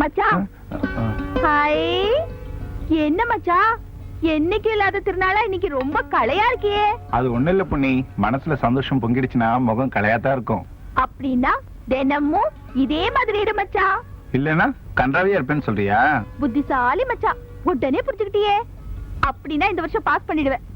மச்சான். ஹாய். என்ன மச்சான்? என்னைக்கு இல்லாத திருநாளா? இன்னைக்கு ரொம்ப களையா இருக்கியே. அது ஒண்ணு இல்ல புண்ணி மனசுல சந்தோஷம் பொங்கிடுச்சுன்னா முகம் கலையாத்தான் இருக்கும். அப்படின்னா தினமும் இதே மாதிரி இரு மச்சான். இல்லனா கன்றாவியா இருப்பேன்னு சொல்றியா? புத்திசாலி மச்சான். உடனே புடிச்சுக்கிட்டியே அப்படின்னா இந்த வருஷம் பாஸ் பண்ணிடுவேன்.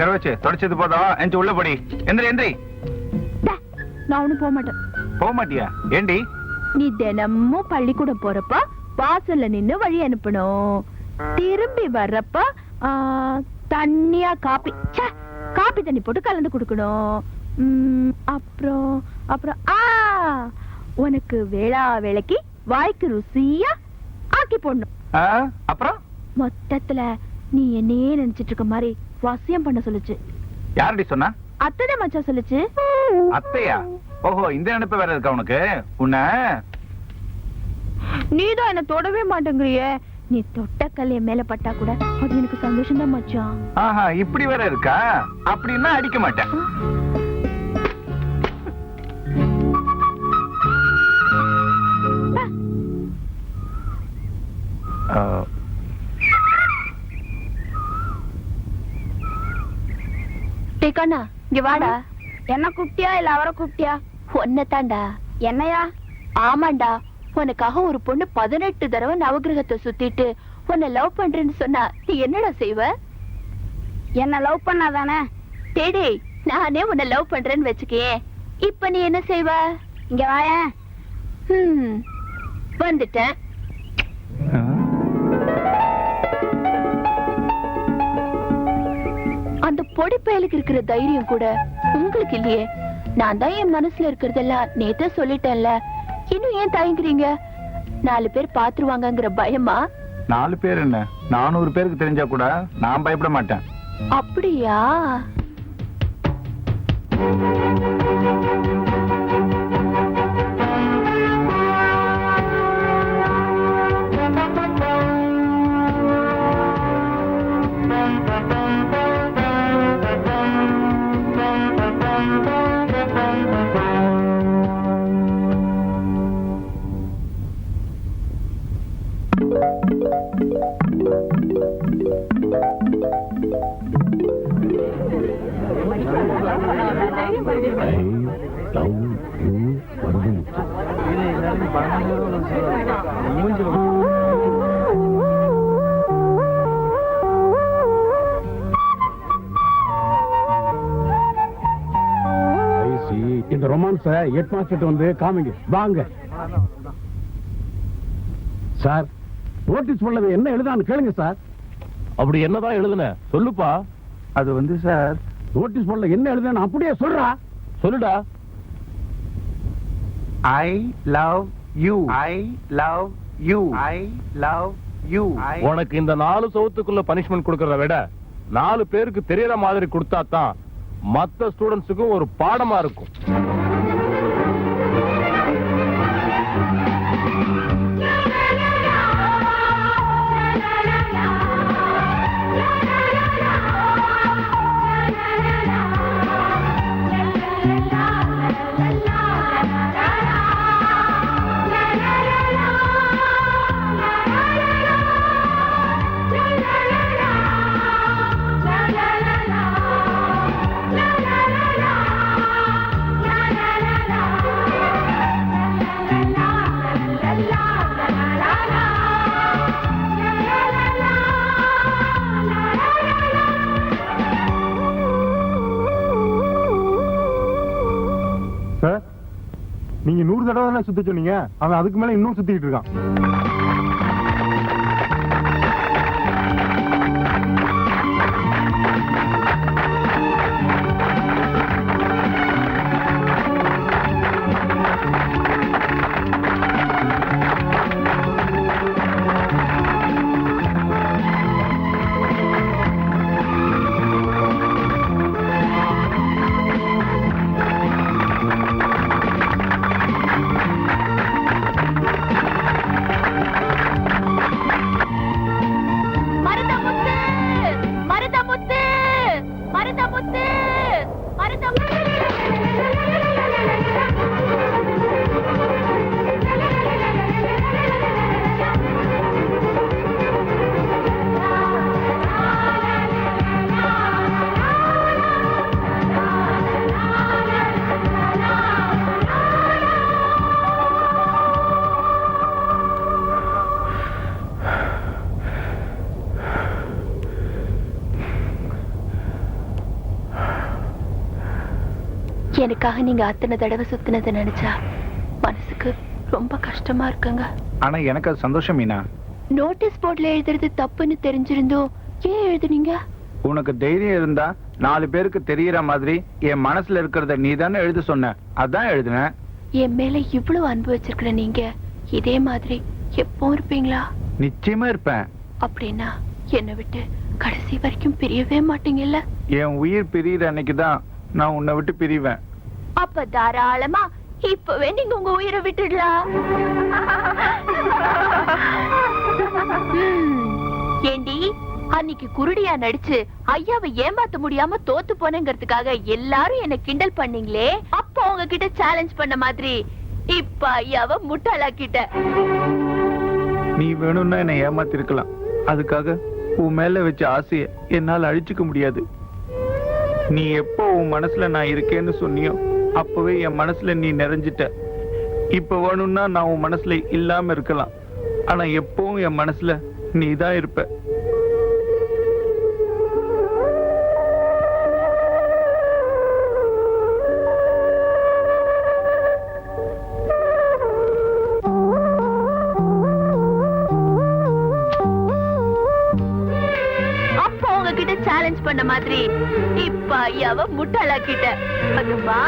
கருவாச்சு தொடச்சது போதும் எந்த உள்ள படி. எந்திரி எந்திரி. நான் ஒண்ணும் போக மாட்டேன். போக மாட்டியா? ஏண்டி? நீ தினமும் பள்ளிக்கூடம் போறப்ப வாசல்ல நின்னு வழி அனுப்பணும். திரும்பி வர்றப்ப தண்ணியா காப்பி. காப்பி தண்ணி போட்டு கலந்து கொடுக்கணும். அப்புறம் அப்புறம் ஆ உனக்கு வேளா வேலைக்கு வாய்க்கு ருசியா ஆக்கி போடணும். அப்புறம்? மொத்தத்துல நீ என்னையே நினைச்சிட்டு இருக்க மாதிரி வசியம் பண்ண சொல்லுச்சு. யாரடி சொன்னா? அத்தனை மச்சான் சொல்லுச்சு. அத்தையா? ஓஹோ இந்த நினைப்பு வேற இருக்கா உனக்கு? உன்னை? நீதான் என்ன தொடவே மாட்டேங்கிறியே. நீ தொட்ட கல் என் மேல பட்டா கூட அது எனக்கு சந்தோஷம் தான் மச்சான். ஆஹா இப்படி வேற இருக்கா? அப்படின்னா அடிக்க மாட்டேன். ஆ, கண்ணா இங்க வாடா. என்ன கூப்பிட்டியா இல்ல அவரை கூப்பிட்டியா ஒன்ன தாண்டா என்னையா? ஆமாண்டா. உனக்காக ஒரு பொண்ணு பதினெட்டு தடவை நவகிரகத்தை சுத்திட்டு உன்னை லவ் பண்றேன்னு சொன்னா நீ என்னடா செய்வ? என்ன லவ் பண்ணாதானே? டேடே நானே உன்னை லவ் பண்றேன்னு வச்சுக்கே இப்ப நீ என்ன செய்வ? இங்க வாய வந்துட்டேன். அந்த பொடி பயலுக்கு இருக்கிற தைரியம் கூட உங்களுக்கு இல்லையே. நான் தான் என் மனசுல இருக்கிறதெல்லாம் நேத்தே சொல்லிட்டேன்ல. இன்னும் ஏன் தயங்குறீங்க? நாலு பேர் பாத்துருவாங்கங்கிற பயமா? நாலு பேர் என்ன? நானூறு பேருக்கு தெரிஞ்சா கூட நான் பயப்பட மாட்டேன். அப்படியா? இந்த ரொமான்ஸ ஹெட் மாஸ்டர் வந்து காமிங்க. வாங்க. சார் நோட்டீஸ் பண்ணது என்ன எழுதான்னு கேளுங்க சார் அப்படி என்னதான் எழுதுன? சொல்லுப்பா. அது வந்து சார் நோட்டீஸ் பண்ணல என்ன எழுதுன்னு அப்படியே சொல்றா. சொல்லுடா. I love you I love you I love you உனக்கு இந்த நாலு சவுத்துக்குள்ள பனிஷ்மெண்ட் கொடுக்கறத விட நாலு பேருக்கு தெரியற மாதிரி கொடுத்தா தான் மத்த ஸ்டூடெண்ட்ஸுக்கும் ஒரு பாடமா இருக்கும். தடவை தானே சுத்த சொன்னீங்க? அவன் அதுக்கு மேல இன்னும் சுத்திட்டு இருக்கான். எனக்காக நீங்க அத்தனை தடவை சுத்தினதை நினைச்சா மனசுக்கு ரொம்ப கஷ்டமா இருக்குங்க. ஆனா எனக்கு அது சந்தோஷம் மீனா. நோட்டீஸ் போர்ட்ல எழுதுறது தப்புன்னு தெரிஞ்சிருந்தோம். ஏன் எழுதுனீங்க? உனக்கு தைரியம் இருந்தா நாலு பேருக்கு தெரியற மாதிரி என் மனசுல இருக்கிறத நீ தானே எழுத சொன்ன. அதான் எழுதினேன் என் மேல இவ்வளவு அன்பு வச்சிருக்கிற நீங்க இதே மாதிரி எப்பவும் இருப்பீங்களா? நிச்சயமா இருப்பேன். அப்படின்னா என்னை விட்டு கடைசி வரைக்கும் பிரியவே மாட்டீங்கல்ல? என் உயிர் பிரியிற அன்னைக்கு தான் நான் உன்னை விட்டு பிரிவேன். அப்ப தாராளமா இப்பவே நீங்க உங்க உயிரை விட்டுடலாம். ஏண்டி அன்னைக்கு குருடியா நடிச்சு ஐயாவை ஏமாத்த முடியாம தோத்து போனேங்கிறதுக்காக எல்லாரும் என்ன கிண்டல் பண்ணீங்களே? அப்ப உங்ககிட்ட சேலஞ்ச் பண்ண மாதிரி இப்ப ஐயாவை முட்டாளாக்கிட்ட. நீ வேணும்னா என்ன ஏமாத்திருக்கலாம். அதுக்காக உன் மேல வச்ச ஆசைய என்னால அழிச்சுக்க முடியாது. நீ எப்போ உன் மனசுல நான் இருக்கேன்னு சொன்னியோ அப்பவே என் மனசுல நீ நிறைஞ்சிட்ட. இப்ப வேணும்னா நான் உன் மனசுல இல்லாம இருக்கலாம். ஆனா எப்பவும் என் மனசுல நீ தான் இருப்ப. பண்ண மாதிரி இப்ப ஐயாவ முட்டாளாக்கிட்ட. அதுவா?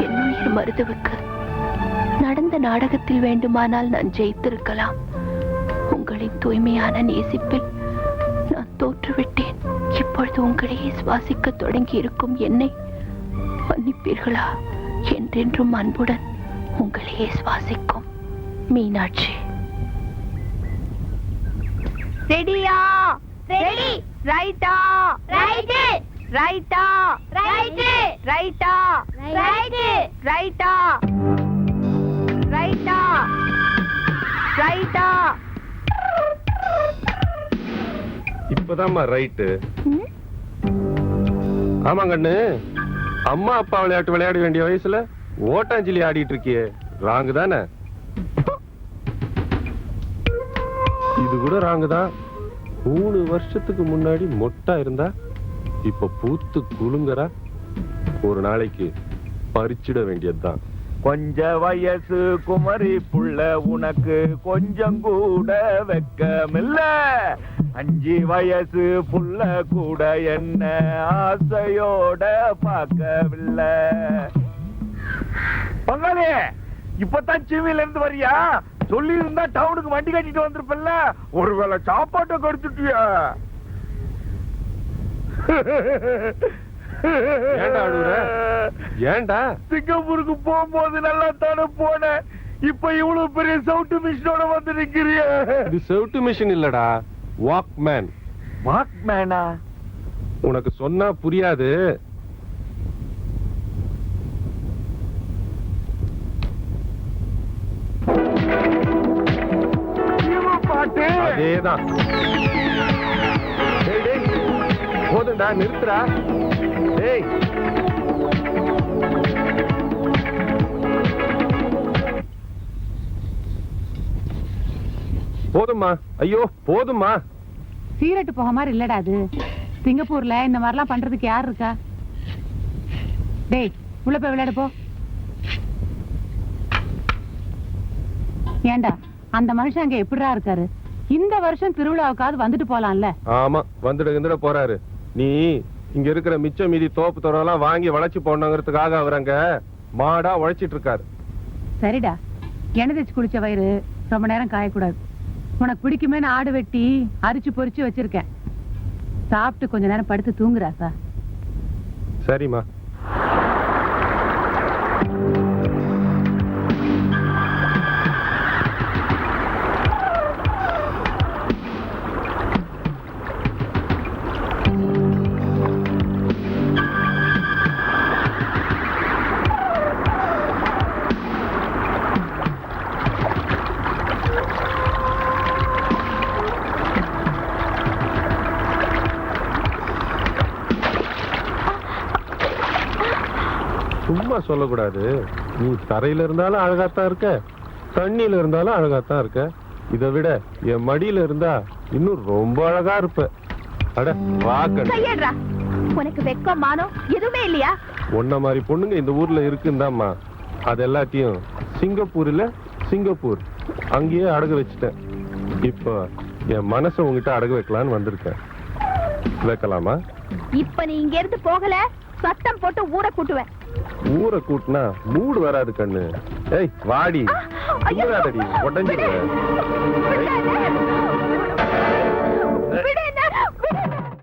என்னுயிர் மருதுவுக்கு நடந்த நாடகத்தில் வேண்டுமானால் நான் ஜெயித்திருக்கலாம். உங்களின் தூய்மையான நேசிப்பில் நான் தோற்றுவிட்டேன். இப்பொழுது உங்களையே சுவாசிக்க தொடங்கி இருக்கும் என்னை மன்னிப்பீர்களா? என்றென்றும் அன்புடன் உங்களையே சுவாசிக்கும். மீனாட்சி. ரெடியா? ரெடி. ரைட்டா? ரைட் ரைட்டா? ரைட் ரைட்டா? ரைட் ரைட்டா? ரைட்டா? ரைட்டா? இப்பதாம்மா ரைட்டு. ஆமா கண்ணு அம்மா அப்பா விளையாட்டு விளையாட வேண்டிய வயசுல ஓட்டாஞ்சலி ஆடிட்டு இருக்கியே. ராங்கு தானே? அது கூட ராங்கு தான். மூணு வருஷத்துக்கு முன்னாடி மொட்டா இருந்தா இப்ப பூத்து குலுங்கறா ஒரு நாளைக்கு பறிச்சிட வேண்டியதுதான். கொஞ்ச வயசு குமரி புள்ள உனக்கு கொஞ்சம் கூட வெக்கமில்ல. அஞ்சு வயசு புள்ள கூட என்ன ஆசையோட பார்க்கவில்லை. பங்காளி இப்பதான் சிவில இருந்து வரியா? சொல்லி இருந்தா டவுனுக்கு வண்டி கட்டிட்டு வந்திருப்பல்ல? ஒருவேளை சாப்பாட்டை கொடுத்துட்டியா? ஏன்டா சிங்கப்பூருக்கு போகும்போது நல்லா தானே போனேன். இப்ப இவ்வளவு பெரிய சவுட்டு மிஷினோட வந்து நிக்கிறிய இது செவுட்டு மிஷின் இல்லடா. வாக்மேன் வாக்மேனா உனக்கு சொன்னா புரியாது. அதேதான். டேய், டேய், போதும்டா டேய். போதும்மா. ஐயோ போதும்மா. சீரட்டு போக மாதிரி இல்லடா அது. சிங்கப்பூர்ல இந்த மாதிரிலாம் பண்றதுக்கு யார் இருக்கா? டேய் உள்ள போய் விளையாடு போ. ஏண்டா அந்த மனுஷன் அங்க எப்படிடா இருக்காரு? இந்த வருஷம் திருவிழாவுக்காவது வந்துட்டு போலாம்ல? ஆமா வந்துட வந்துட போறாரு. நீ இங்க இருக்கிற மிச்சம் மீதி தோப்பு தோறெல்லாம் வாங்கி வளைச்சு போடணுங்கிறதுக்காக அவர் அங்க மாடா உழைச்சிட்டு இருக்காரு சரிடா. எண்ணெய் தேய்ச்சி குளிச்ச வயிறு ரொம்ப நேரம் காயக்கூடாது. உனக்கு பிடிக்குமேன்னு ஆடு வெட்டி அரிச்சு பொரிச்சு வச்சிருக்கேன். சாப்பிட்டு கொஞ்ச நேரம் படுத்து தூங்குறாசா சரிம்மா. சும்மா சொல்லக்கூடாது. நீ தரையில இருந்தாலும் அழகாத்தான் இருக்க தண்ணியில இருந்தாலும் அழகாத்தான் இருக்க. இதை விட என் மடியில இருந்தா இன்னும் ரொம்ப அழகா இருப்ப. அட வாக்கன் கையேடுறா. உனக்கு வெக்கம் மானம் எதுவுமே இல்லையா? உன்ன மாதிரி பொண்ணுங்க இந்த ஊர்ல இருக்குந்தாம்மா. அது எல்லாத்தையும் சிங்கப்பூர்ல சிங்கப்பூர். அங்கேயே அடகு வச்சுட்டேன். இப்போ என் மனசை உங்ககிட்ட அடகு வைக்கலான்னு வந்திருக்கேன். வைக்கலாமா? இப்ப நீ இங்க இருந்து போகல சத்தம் போட்டு ஊரை கூட்டுவேன் ஊரை கூட்டினா மூடு வராது கண்ணு. ஏய் வாடி. ஐயோ! தூராதடி உடஞ்சிருவேன்.